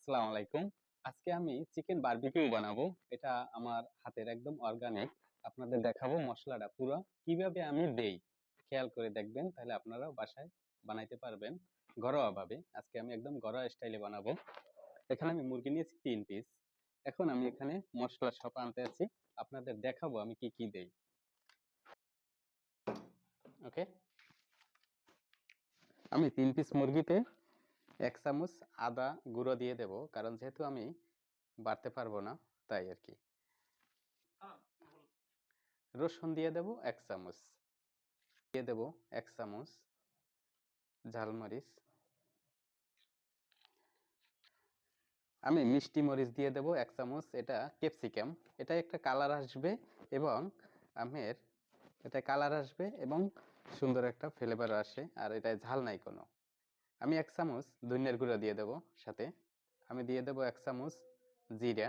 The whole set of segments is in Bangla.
আসসালামু আলাইকুম। আজকে আমি চিকেন বারবিকিউ বানাবো। এটা আমার হাতের একদম অর্গানিক আপনাদের দেখাবো মশলাটা পুরো। কীভাবে আমি দেই? খেয়াল করে দেখবেন, তাহলে আপনারাও বাসায় বানাইতে পারবেন ঘরোয়া ভাবে আজকে আমি একদম ঘরোয়া স্টাইলে বানাবো। এখানে আমি মুরগি নিয়েছি তিন পিস এখন আমি এখানে মশলা সব আনতে আছি। আপনাদের দেখাবো আমি কি কি দেই। ওকে আমি তিন পিস মুরগিতে এক চামচ আদা গুঁড়ো দিয়ে দেব। কারণ যেহেতু আমি বাড়তে পারব না, তাই আর কি রসুন দিয়ে দেব এক চামচ। দিয়ে দেব এক চামচ ঝালমরিচ। আমি মিষ্টি মরিচ দিয়ে দেব এক চামচ, এটা ক্যাপসিকাম। এটা একটা কালার আসবে এবং আমের এটা কালার আসবে এবং সুন্দর একটা ফ্লেভার আসে। আর এটায় ঝাল নাই কোনো। আমি এক চামচ ধনিয়ার গুঁড়া দিয়ে দেব সাথে। আমি দিয়ে দেব এক চামচ জিরা।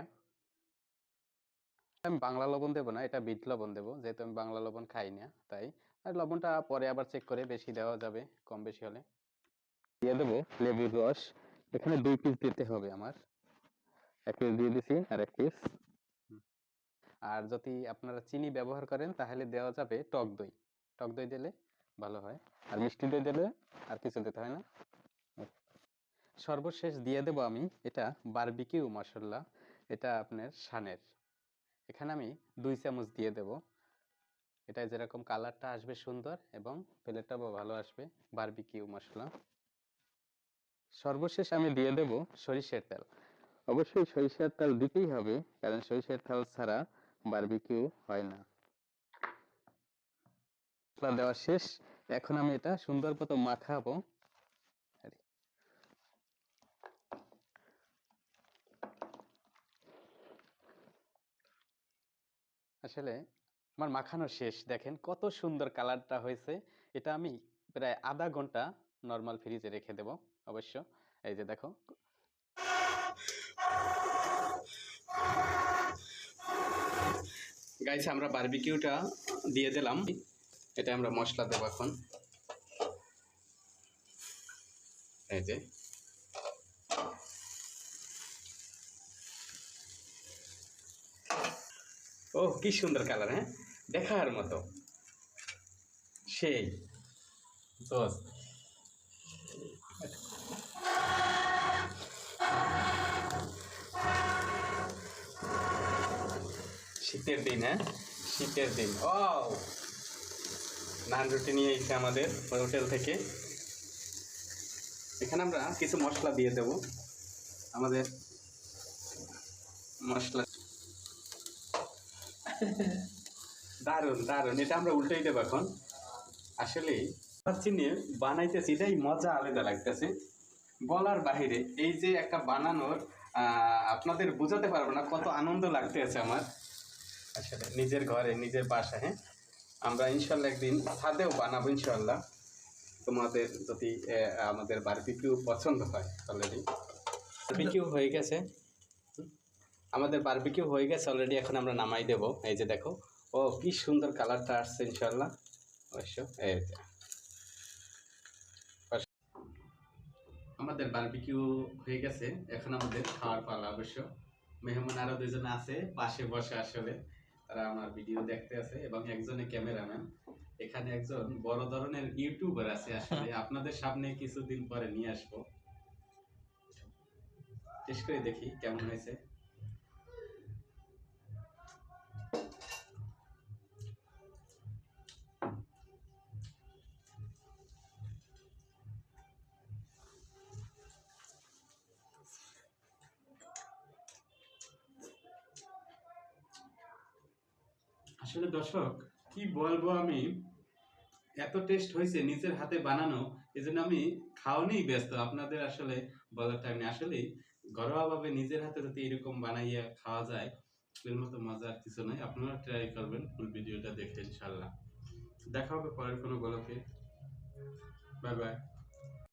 আমি বাংলা লবণ দেবো না, এটা বিট লবণ দেবো, যেহেতু আমি বাংলা লবণ খাই না, তাই। আর লবণটা পরে আবার চেক করে বেশি দেওয়া যাবে, কম বেশি হলে। দিয়ে দেবো লেবুর রস, এখানে দুই পিস দিতে হবে আমার। এক পিস দিয়ে দিছি আর এক পিস আর যদি আপনারা চিনি ব্যবহার করেন, তাহলে দেওয়া যাবে টক দই। টক দই দিলে ভালো হয়। আর মিষ্টি দই দিলে আর কিছু দিতে হয় না। সর্বশেষ দিয়ে দেব আমি এটা বারবিকিউ মশলা এটা আপনার শানের। এখানে আমি দুই চামচ দিয়ে দেব। এটা যেরকম কালারটা আসবে সুন্দর এবং প্লেটটাও ভালো আসবে। বারবিকিউ মশলা সর্বশেষ আমি দিয়ে দেব সরিষার তেল। অবশ্যই সরিষার তেল দিতেই হবে কারণ সরিষার তেল ছাড়া বারবিকিউ হয় না। মশলা দেওয়া শেষ। এখন আমি এটা সুন্দর মতো মাখাবো। আসলে আমার মাখানো শেষ। দেখেন কত সুন্দর কালারটা হয়েছে। এটা আমি প্রায় আধা ঘণ্টা নর্মাল ফ্রিজে রেখে দেব অবশ্য। এই যে দেখো। গাইছে আমরা বারবিকিউটা দিয়ে দিলাম। এটা আমরা মশলা দেবো এখন। এই যে। ও কি সুন্দর কালার হ্যাঁ? দেখার মতো। সেই। শীতের দিন হ্যাঁ? শীতের দিন। ও নান রুটি নিয়ে এসে আমাদের হোটেল থেকে। এখানে আমরা কিছু মশলা দিয়ে দেব। আমাদের মশলা দারুণ দারুণ এটা আমরা উল্টেই দেবো এখন। আসলে চিনি বানাইতেছি, এটাই মজা আলাদা লাগতেছে। বলার বাহিরে, এই যে একটা বানানোর আপনাদের বোঝাতে পারব না, কত আনন্দ লাগতেছে আমার। আসলে নিজের ঘরে, নিজের বাসায় হ্যাঁ? আমরা ইনশাল্লাহ একদিন ছাদেও বানাবো, ইনশাল্লাহ। তোমাদের যদি আমাদের বারবিকিউ পছন্দ হয় অলরেডি বারবিকিউ হয়ে গেছে। আমাদের বারবিকিউ হয়ে গেছে অলরেডি এখন আমরা নামাই দেব। এই যে দেখো ও কি সুন্দর কালারটা আসছে ইনশাল্লাহ অবশ্য এই যে। আমাদের বারবিকিউ হয়ে গেছে এখন আমাদের খাওয়ার পালা অবশ্য। মেহমান আরও দুজন আছে পাশে বসে আসলে। তারা আমার ভিডিও দেখতে আছে এবং একজনে ক্যামেরাম্যান এখানে একজন বড় ধরনের ইউটিউবার আছে আসলে আপনাদের সামনে কিছুদিন পরে নিয়ে আসব। টেস্ট করে দেখি কেমন হয়েছে। আসলে দর্শক, কি বলব আমি? এত টেস্ট হয়েছে নিজের হাতে বানানো এই জন্য আমি খাওয়ানেই ব্যস্ত। আপনাদের আসলে বলার টাইম নেই। আসলে ঘরোয়াভাবে নিজের হাতে যদি এরকম বানাইয়া খাওয়া যায় এর মতো মজা আর কিছু নয় আপনারা ট্রাই করবেন ফুল ভিডিওটা দেখে ইনশাল্লাহ দেখা হবে পরের কোনো গল্পে। Bye bye